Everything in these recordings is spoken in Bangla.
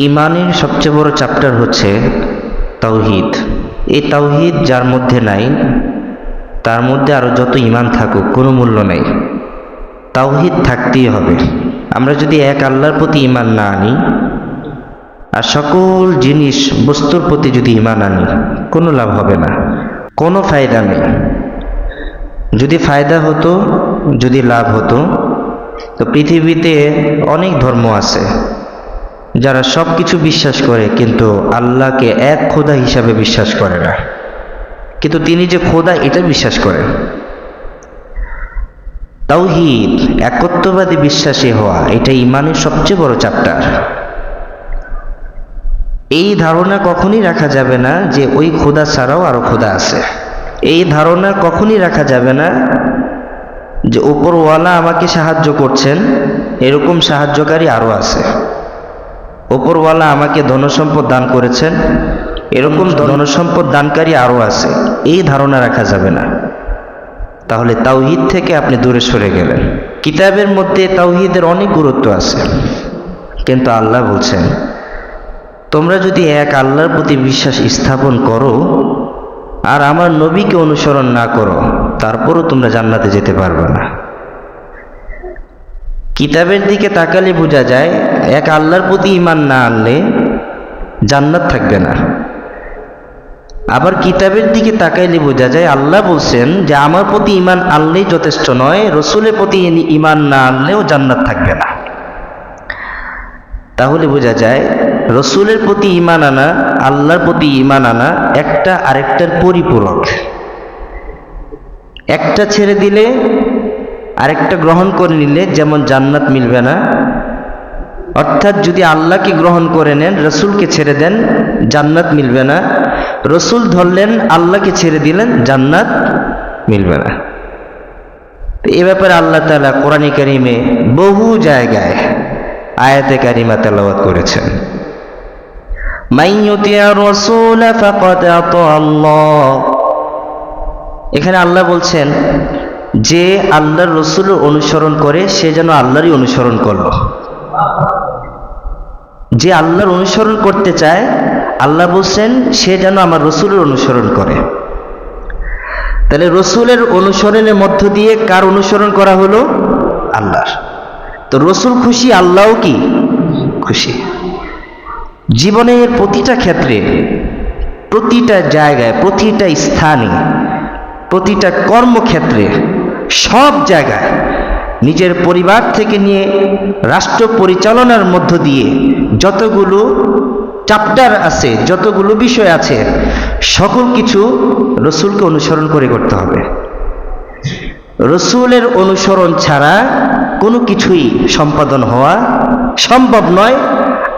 ইমানের সবচেয়ে বড় চ্যাপ্টার হচ্ছে তাওহিদ। এই তাওহিদ যার মধ্যে নাই, তার মধ্যে আরও যত ইমান থাকুক, কোনো মূল্য নেই। তাওহিদ থাকতেই হবে। আমরা যদি এক আল্লাহর প্রতি ইমান না আনি, আর সকল জিনিস, বস্তুর প্রতি যদি ইমান আনি, কোনো লাভ হবে না। কোনো ফায়দা নেই। যদি ফায়দা হতো, যদি লাভ হতো, তো পৃথিবীতে অনেক ধর্ম আছে। যারা সব কিছু বিশ্বাস করে, কিন্তু আল্লাহকে এক খোদা হিসাবে বিশ্বাস করে না। কিন্তু তিনি যে খোদা, এটা বিশ্বাস করেন। তাওহিদ, একত্ববাদী বিশ্বাসী হওয়া, এটা ইমানের সবচেয়ে বড় চ্যাপ্টার। এই ধারণা কখনই রাখা যাবে না যে ওই খোদা ছাড়াও আরও খোদা আছে। এই ধারণা কখনই রাখা যাবে না যে ওপরওয়ালা আমাকে সাহায্য করছেন, এরকম সাহায্যকারী আরও আছে। ওপরওয়ালা আমাকে ধনসম্পদ দান করেছেন। এরকম ধনসম্পদ দানকারী আরও আছে। এই ধারণা রাখা যাবে না। তাহলে তাওহিদ থেকে আপনি দূরে সরে গেলেন। কিতাবের মধ্যে তাওহিদের অনেক গুরুত্ব আছে। কিন্তু আল্লাহ বলছেন তোমরা যদি এক আল্লাহর প্রতি বিশ্বাস স্থাপন করো আর আমার নবীকে অনুসরণ না করো তারপরও তোমরা জান্নাতে যেতে পারবে না। কিতাবের দিকে তাকালে বোঝা যায় এক আল্লাহর প্রতি ইমান না আনলে জান্নাত থাকবে না। আবার কিতাবের দিকে তাকাইলে বোঝা যায়, আল্লাহ বলছেন যে, আমার প্রতি ইমান আনলেই যথেষ্ট নয়, রসুলের প্রতি ইমান না আনলেও জান্নাত থাকবে না। তাহলে বোঝা যায়, রসুলের প্রতি ইমান আনা, আল্লাহর প্রতি ইমান আনা একটা আরেকটার পরিপূরক। একটা ছেড়ে দিলে আরেকটা গ্রহণ করে নিলে যেমন জান্নাত মিলবে না অর্থাৎ যদি আল্লাহকে গ্রহণ করে নেন, রসুলকে ছেড়ে দেন, জান্নাত মিলবে না। রসুল ধরলেন, আল্লাহকে ছেড়ে দিলেন, জান্নাত মিলবে না। এ ব্যাপারে আল্লাহ তালা কোরআনী কারিমে বহু জায়গায় আয়াতে কারিমা তেলাওয়াত করেছেন। রসুল এখানে আল্লাহ বলছেন, যে আল্লাহর রসুলের অনুসরণ করে, সে যেন আল্লাহরই অনুসরণ করল। যে আল্লাহর অনুসরণ করতে চায়, আল্লাহ বলছেন, সে যেন আমার রসুলের অনুসরণ করে। তাহলে রসুলের অনুসরণের মধ্য দিয়ে কার অনুসরণ করা হলো? আল্লাহর। তো রসুল খুশি, আল্লাহও কি? খুশি। জীবনের প্রতিটা ক্ষেত্রে, প্রতিটা জায়গায়, প্রতিটা স্থানে, প্রতিটা কর্মক্ষেত্রে, সব জায়গায় নিজের পরিবার থেকে নিয়ে রাষ্ট্র পরিচালনার মধ্য দিয়ে যতগুলো চ্যাপ্টার আছে, যতগুলো বিষয় আছে, সকল কিছু রসুলকে অনুসরণ করে করতে হবে। রসুলের অনুসরণ ছাড়া কোনো কিছুই সম্পাদন হওয়া সম্ভব নয়,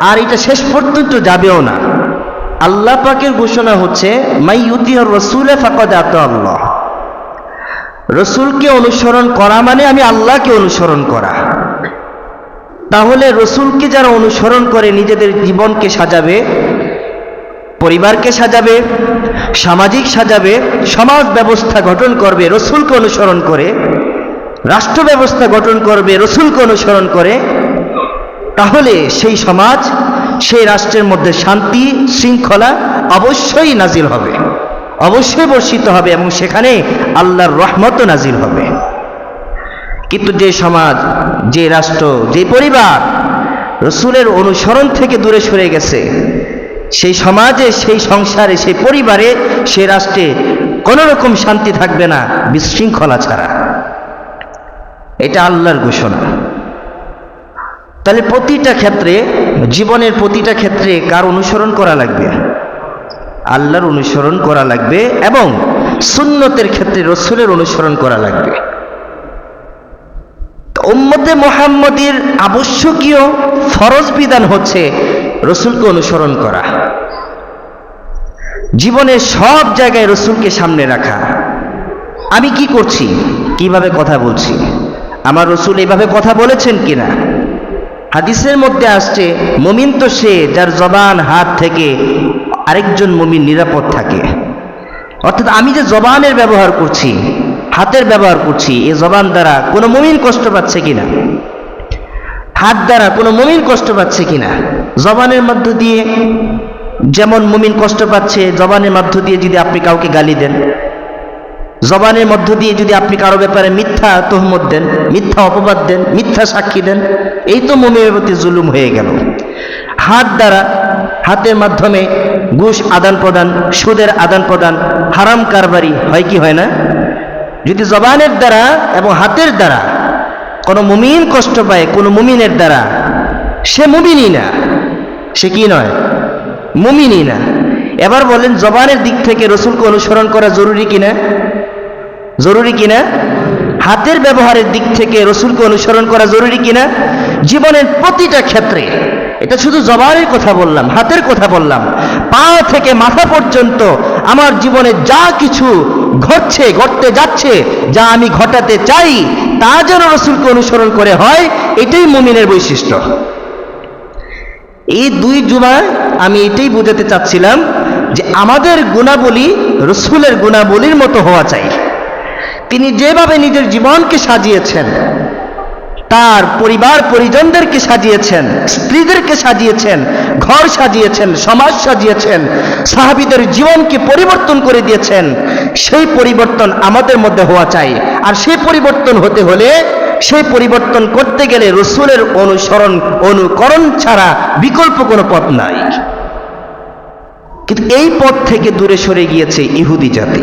আর এটা শেষ পর্যন্ত যাবেও না। আল্লাহ পাকের ঘোষণা হচ্ছে মাই ইউতিহর রসুলে ফাকদ আত আল্লাহ। রসুলকে অনুসরণ করা মানে আমি আল্লাহকে অনুসরণ করা। তাহলে রসুলকে যারা অনুসরণ করে নিজেদের জীবনকে সাজাবে, পরিবারকে সাজাবে, সামাজিক সাজাবে, সমাজ ব্যবস্থা গঠন করবে, রসুলকে অনুসরণ করে, রাষ্ট্র ব্যবস্থা গঠন করবে, রসুলকে অনুসরণ করে, তাহলে সেই সমাজ, সেই রাষ্ট্রের মধ্যে শান্তি, শৃঙ্খলা অবশ্যই নাজিল হবে। অবশ্যই বর্ষিত হবে এবং সেখানে আল্লাহর রহমতও নাজিল হবে। কিন্তু যে সমাজ, যে রাষ্ট্র, যে পরিবার রসুলের অনুসরণ থেকে দূরে সরে গেছে, সেই সমাজে, সেই সংসারে, সেই পরিবারে, সেই রাষ্ট্রে কোনো রকম শান্তি থাকবে না, বিশৃঙ্খলা ছাড়া। এটা আল্লাহর ঘোষণা। তাহলে প্রতিটা ক্ষেত্রে, জীবনের প্রতিটা ক্ষেত্রে কার অনুসরণ করা লাগবে? আল্লাহর অনুসরণ করা লাগবে এবং সুন্নতের ক্ষেত্রে রসুলের অনুসরণ করা লাগবে। উম্মতে মোহাম্মদের আবশ্যকীয় ফরজ বিধান হচ্ছে রসুলকে অনুসরণ করা। জীবনের সব জায়গায় রসুলকে সামনে রাখা। আমি কি করছি? কীভাবে কথা বলছি? আমার রসুল এইভাবে কথা বলেছেন কিনা? হাদিসের মধ্যে আসছে, মমিন তো সে যার জবান হাত থেকে আরেকজন মমিন নিরাপদ থাকে। অর্থাৎ আমি যে জবানের ব্যবহার করছি, হাতের ব্যবহার করছি, এ জবান দ্বারা কোনো মমিন কষ্ট পাচ্ছে কিনা? হাত দ্বারা কোনো মমিন কষ্ট পাচ্ছে কিনা? জবানের মধ্য দিয়ে যেমন মুমিন কষ্ট পাচ্ছে, জবানের মধ্য দিয়ে যদি আপনি কাউকে গালি দেন, জবানের মধ্য দিয়ে যদি আপনি কারও ব্যাপারে মিথ্যা তহমত দেন, মিথ্যা অপবাদ দেন, মিথ্যা সাক্ষী দেন, এই তো মুমিনের প্রতি জুলুম হয়ে গেল। হাত দ্বারা, হাতের মাধ্যমে ঘুষ আদান প্রদান, সুদের আদান প্রদান, হারাম কারবারি হয় কি হয় না? যদি জবানের দ্বারা এবং হাতের দ্বারা কোনো মুমিন কষ্ট পায়, কোনো মুমিনের দ্বারা, সে মুমিনই না। সে কি নয়? মুমিনই না। এবার বলেন, জবানের দিক থেকে রসুলকে অনুসরণ করা জরুরি কিনা? জরুরি কিনা? হাতের ব্যবহারের দিক থেকে রসুলকে অনুসরণ করা জরুরি কিনা? জীবনের প্রতিটা ক্ষেত্রে, এটা শুধু জবানের কথা বললাম, হাতের কথা বললাম। পা থেকে মাথা পর্যন্ত আমার জীবনে যা কিছু ঘটছে, ঘটতে যাচ্ছে, যা আমি ঘটাতে চাই, তা যেন রসুলকে অনুসরণ করে হয়, এটাই মুমিনের বৈশিষ্ট্য। এই দুই জুমায় আমি এটাই বোঝাতে চাচ্ছিলাম যে আমাদের গুণাবলী রসুলের গুণাবলীর মতো হওয়া চাই। তিনি যেভাবে নিজের জীবনকে সাজিয়েছেন তার পরিবার পরিজনদেরকে সাজিয়েছেন, স্ত্রীদেরকে সাজিয়েছেন, ঘর সাজিয়েছেন, সমাজ সাজিয়েছেন, সাহাবিদের জীবনকে পরিবর্তন করে দিয়েছেন। সেই পরিবর্তন আমাদের মধ্যে হওয়া চাই। আর সেই পরিবর্তন হতে হলে সেই পরিবর্তন করতে গেলে রসুলের অনুসরণ, অনুকরণ ছাড়া বিকল্প কোনো পথ নাই। কিন্তু এই পথ থেকে দূরে সরে গিয়েছে ইহুদি জাতি।